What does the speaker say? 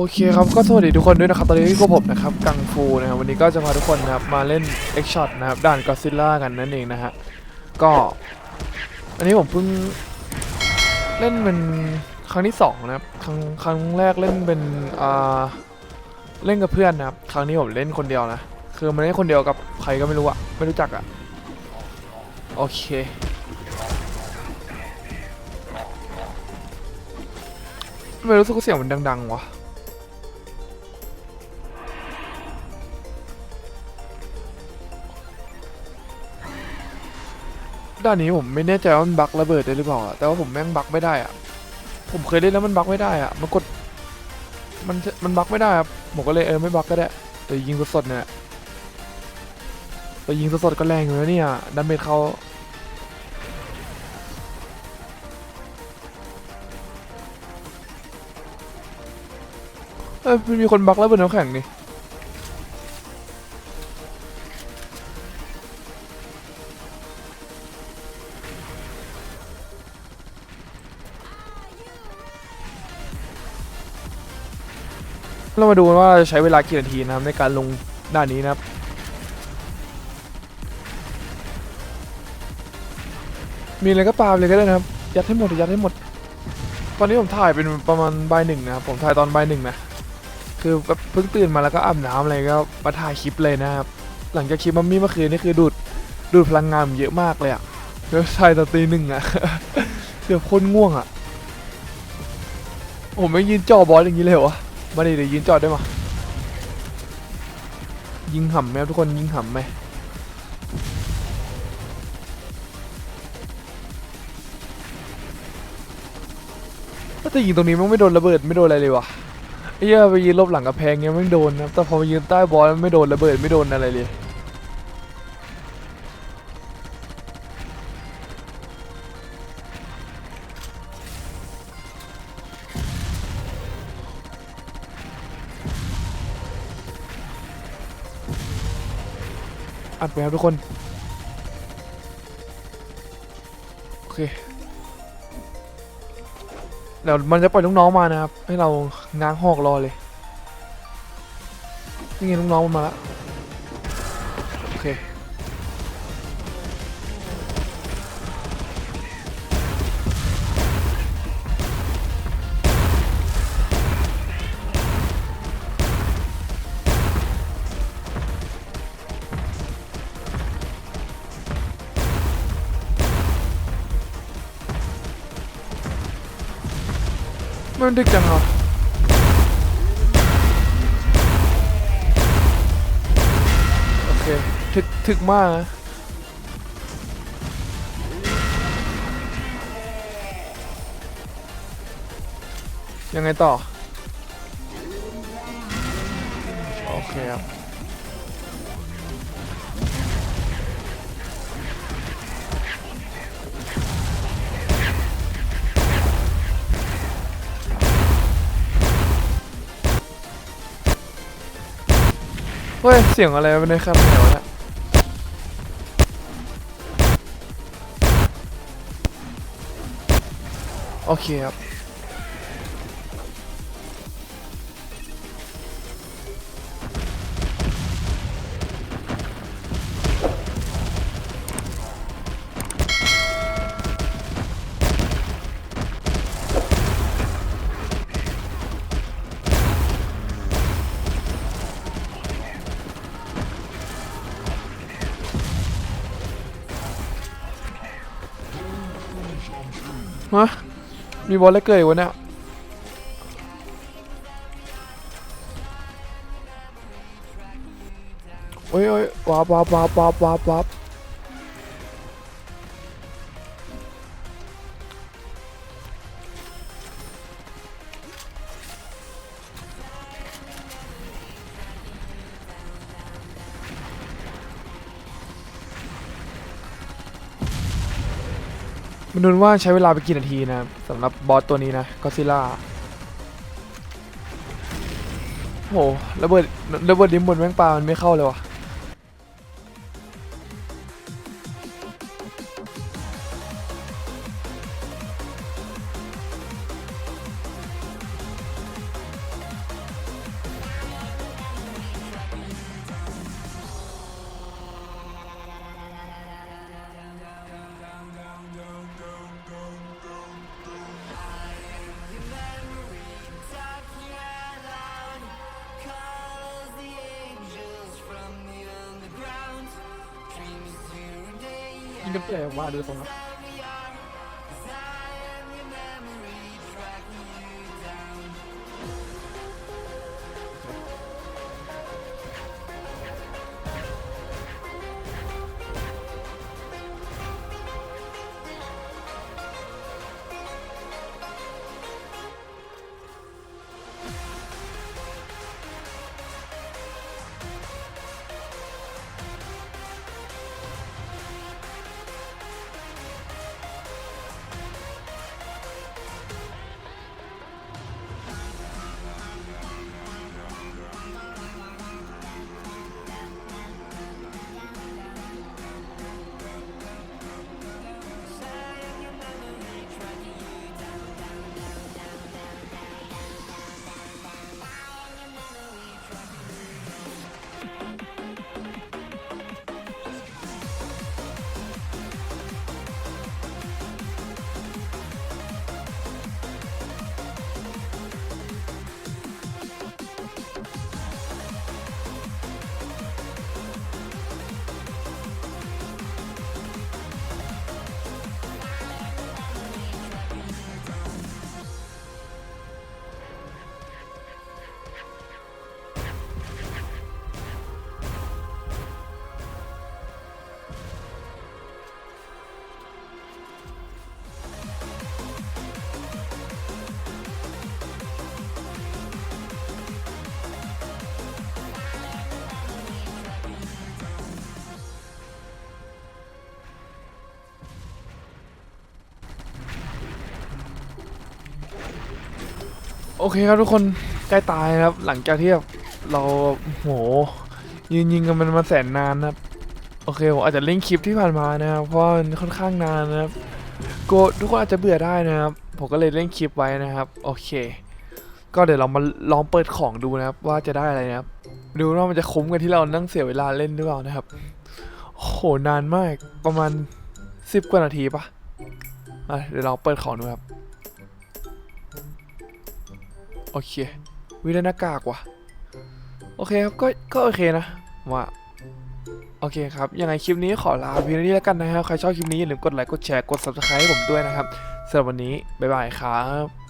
โอเคครับก็สวัสดีทุกคนด้วยนะครับตอนนี้ก็ผมนะครับกังฟูนะครับวันนี้ก็จะพาทุกคนนะครับมาเล่น X Shot นะครับด่านก็ซิลล่ากันนั่นเองนะฮะก็ อันนี้ผมเพิ่งเล่นเป็นครั้งที่สองนะครับครั้งครั้งแรกเล่นเป็นอ่าเล่นกับเพื่อนนะครับครั้งนี้ผมเล่นคนเดียวนะคือมันเล่นคนเดียวกับใครก็ไม่รู้อะไม่รู้จักอะโอเคทำไมรู้สึกเสียงมันดังๆวะ ด้านนี้ผมไม่แน่ใจว่ามันบักระเบิดได้หรือเปล่าแต่ว่าผมแม่งบักไม่ได้อะผมเคยเล่นแล้วมันบักไม่ได้อะมันกด มันมันบักไม่ได้ครับผมก็เลยเออไม่บักก็ได้แต่ยิงสดๆเนี่ยแต่ยิงสดๆก็แรงอยู่แล้วเนี่ยดันเมจเขาเออมันมีคนบักแล้วบนน้ำแข็งนี่ เรามาดูกันว่าจะใช้เวลากี่นาทีนะครับในการลงด้านนี้นะครับมีอะไรก็ปาไปเลยก็ได้นะครับ ยัดให้หมดยัดให้หมด ตอนนี้ผมถ่ายเป็นประมาณบ่ายหนึ่งนะครับผมถ่ายตอนบ่ายหนึ่งนะ คือเพิ่งตื่นมาแล้วก็อาบน้ำอะไรก็มาถ่ายคลิปเลยนะครับ หลังจากคลิปมัมมี่เมื่อคืนนี่คือดูดดูดพลังงานเยอะมากเลยอะแล้วถ่ายตอนตีหนึ่งอะเกือบโคนง่วงอะผมไม่ยืนจ่อบอสอย่างนี้เลยวะ มาดิเดี๋ยวยืนจอดได้มายิงห่ำไหมทุกคนยิงห่ำไหมแต่ยิงตรงนี้มันไม่โดนระเบิดไม่โดนอะไรเลยวะไอ้เหี้ยไปยืนลบหลังกระแพงเงี้ยไม่โดนนะแต่พอไปยืนใต้บอลไม่โดนระเบิดไม่โดนอะไรเลย อัดไปครับทุกคน โอเคเดี๋ยวมันจะปล่อยลูกน้องมานะครับ ให้เราง้างหอกรอเลย นี่ไงลูกน้องมันมาแล้ว มันดึกจังเหรอโอเคถึกถึกมากนะยังไงต่อ โอเคครับ เฮ้ย เสียงอะไรวะในครับเหนียวละโอเคครับ ฮะมีบอลแล้วเกิดวะเนี่ยโอ้ยโอ้ยวาบวาบวาบวาบวาบ มันดูว่าใช้เวลาไปกี่นาทีนะสำหรับบอสตัวนี้นะก็ซิล่าโหระเบิดระเบิดดิมบนแม่งปลามันไม่เข้าเลยวะ กันเปื่อยออกมาดูตรงนั้น โอเคครับทุกคนใกล้ตายครับ หลังจากที่แบบเราโหยืนยิงกันมันมาแสนนานนะครับ โอเคผมอาจจะเล่นคลิปที่ผ่านมานะครับ เพราะมันค่อนข้างนานนะครับกทุกคนอาจจะเบื่อได้นะครับ ผมก็เลยเล่นคลิปไว้นะครับ โอเค ก็เดี๋ยวเรามาลองเปิดของดูนะครับ ว่าจะได้อะไรนะครับ ดูว่ามันจะคุ้มกันที่เรานั่งเสียเวลาเล่นหรือเปล่านะครับโหนานมากประมาณสิบกว่านาทีปะ่ะเดี๋ยวเราเปิดของดูครับ โอเค วิได้หน้ากากว่ะ โอเคครับ ก็ ก็โอเคนะว่าโอเคครับ ยังไงคลิปนี้ขอลาเพียงนี้แล้วกันนะครับ ใครชอบคลิปนี้อย่าลืมกดไลค์ กดแชร์ กด subscribe ให้ผมด้วยนะครับสำหรับวันนี้ บ๊ายบายครับ